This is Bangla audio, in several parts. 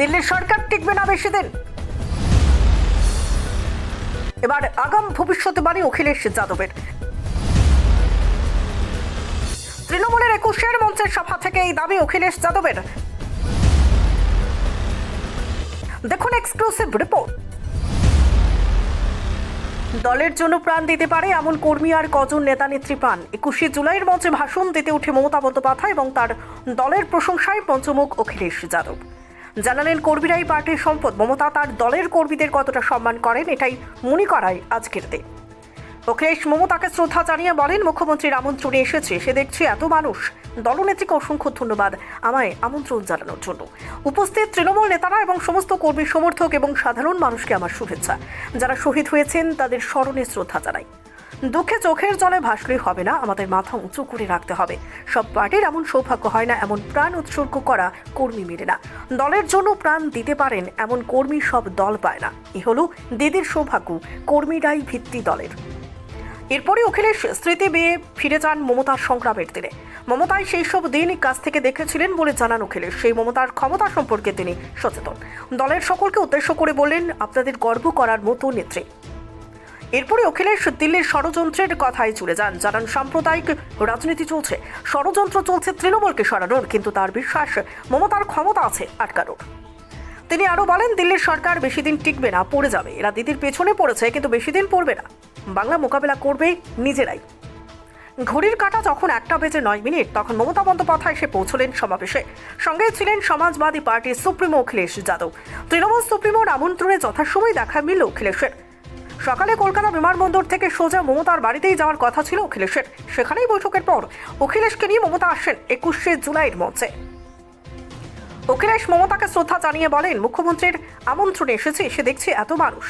দিল্লির সরকার টিকবে না বেশি দিন। এবার আগাম ভবিষ্যতে বাণী অখিলেশ যাদবের। তৃণমূলের একুশের মঞ্চের সভা থেকে এই দাবি অখিলেশ যাদবের। দেখুন এক্সক্লুসিভ রিপোর্ট দলের জন্য প্রাণ দিতে পারে এমন কর্মী আর কজন নেতা নেত্রী পান একুশে জুলাইয়ের মঞ্চে ভাষণ দিতে উঠে মমতা বন্দ্যোপাধ্যায় এবং তার দলের প্রশংসায় পঞ্চমুখ অখিলেশ যাদব। জানালেন কর্মীরাই পার্টির সম্পদ। মমতা তার দলের কর্মীদের কতটা সম্মান করেন, এটাই মনে করায় আজকের দিন। অখিলেশ মমতাকে শ্রদ্ধা জানিয়ে বলেন, মুখ্যমন্ত্রীর আমন্ত্রণে এসেছে, সে দেখছে এত মানুষ। দলনেত্রীকে অসংখ্য ধন্যবাদ, আমায় আমন্ত্রণ জানানোর জন্য। উপস্থিত তৃণমূল নেতারা এবং সমস্ত কর্মী সমর্থক এবং সাধারণ মানুষকে আমার শুভেচ্ছা। যারা শহীদ হয়েছেন, তাদের স্মরণে শ্রদ্ধা জানাই। দুঃখে চোখের জলে ভাসলেই হবে না, আমাদের মাথা উঁচু করে রাখতে হবে। সব পার্টির এমন সৌভাগ্য হয় না, এমন প্রাণ উৎসর্গ করা কর্মী মেলে না। দলের জন্য প্রাণ দিতে পারেন, এমন কর্মী সব দল পায় না। এ হলো দিদির সৌভাগ্য, কর্মীরাই ভিত্তি দলের। এরপরে অখিলেশ স্মৃতি বেয়ে ফিরে যান মমতার সংগ্রামের দিনে। মমতায় সেই সব দিন কাছ থেকে দেখেছিলেন বলে জানান অখিলেশ। সেই মমতার ক্ষমতা সম্পর্কে তিনি সচেতন। দলের সকলকে উদ্দেশ্য করে বললেন, আপনাদের গর্ব করার মতো নেত্রী। এরপরে অখিলেশ দিল্লির ষড়যন্ত্রের কথায় চলে যান। জানান, সাম্প্রদায়িক রাজনীতি চলছে। ষড়যন্ত্র চলছে তৃণমূলকে সরানোর, কিন্তু তার বিশ্বাস, মমতার ক্ষমতা আছে আটকানোর। তিনি আরও বলেন, দিল্লির সরকার বেশি দিন টিকবে না, পড়ে যাবে। এরা দিদির পেছনে পড়েছে, কিন্তু বেশি দিন পড়বে না। বাংলা মোকাবেলা করবে নিজেরাই। ঘড়ির কাঁটা যখন একটা বেজে নয় মিনিট, তখন মমতা বন্দ্যোপাধ্যায় এসে পৌঁছলেন সমাবেশে। সঙ্গে ছিলেন সমাজবাদী পার্টির সুপ্রিমো অখিলেশ যাদব। তৃণমূল সুপ্রিমোর আমন্ত্রণে যথাসময় দেখা মিলল অখিলেশের। সকালে কলকাতা বিমানবন্দর থেকে সোজা মমতার বাড়িতেই যাওয়ার কথা ছিল অখিলেশের। সেখানেই বৈঠকের পর অখিলেশকে নিয়ে মমতা আসেন একুশে জুলাইয়ের মঞ্চে। অখিলেশ মমতাকে শ্রদ্ধা জানিয়ে বলেন, মুখ্যমন্ত্রীর আমন্ত্রণে এসেছে সে দেখছে এত মানুষ।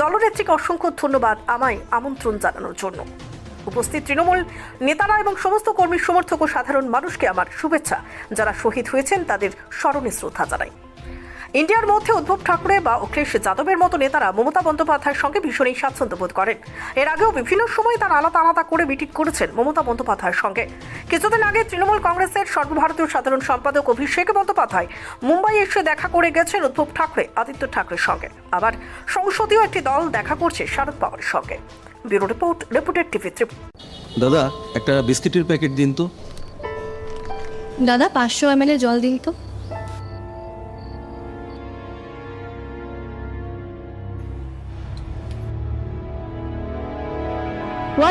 দলনেত্রীকে অসংখ্য ধন্যবাদ আমায় আমন্ত্রণ জানানোর জন্য। উপস্থিত তৃণমূল নেতারা এবং সমস্ত কর্মী সমর্থক ও সাধারণ মানুষকে আমার শুভেচ্ছা। যারা শহীদ হয়েছেন, তাদের স্মরণে শ্রদ্ধা জানাই। ইন্ডিয়ার মধ্যে উদ্ধব ঠাকুরে বা অখিলেশ যাদবের মতো নেতারা মমতা বন্দ্যোপাধ্যায়ের সঙ্গে ভীষণই স্বাচ্ছন্দ্য বোধ করেন। এর আগেও বিভিন্ন সময় তারা আলাদা আলাদা করে মিটিং করেছেন মমতা বন্দ্যোপাধ্যায়ের সঙ্গে। কিছুদিন আগে তৃণমূল কংগ্রেসের সর্বভারতীয় সাধারণ সম্পাদক অভিষেক বন্দ্যোপাধ্যায় মুম্বাই এসে দেখা করে গেছেন উদ্ধব ঠাকরে আদিত্য ঠাকরের সঙ্গে। আবার সংসদীয় একটি দল দেখা করছে শারদ পাওয়ারের সঙ্গে। ব্যুরো রিপোর্ট রিপোর্টেড টিভি দাদা একটা বিস্কিটের প্যাকেট দিন তো। দাদা পাঁচশো এম জল দিন তো।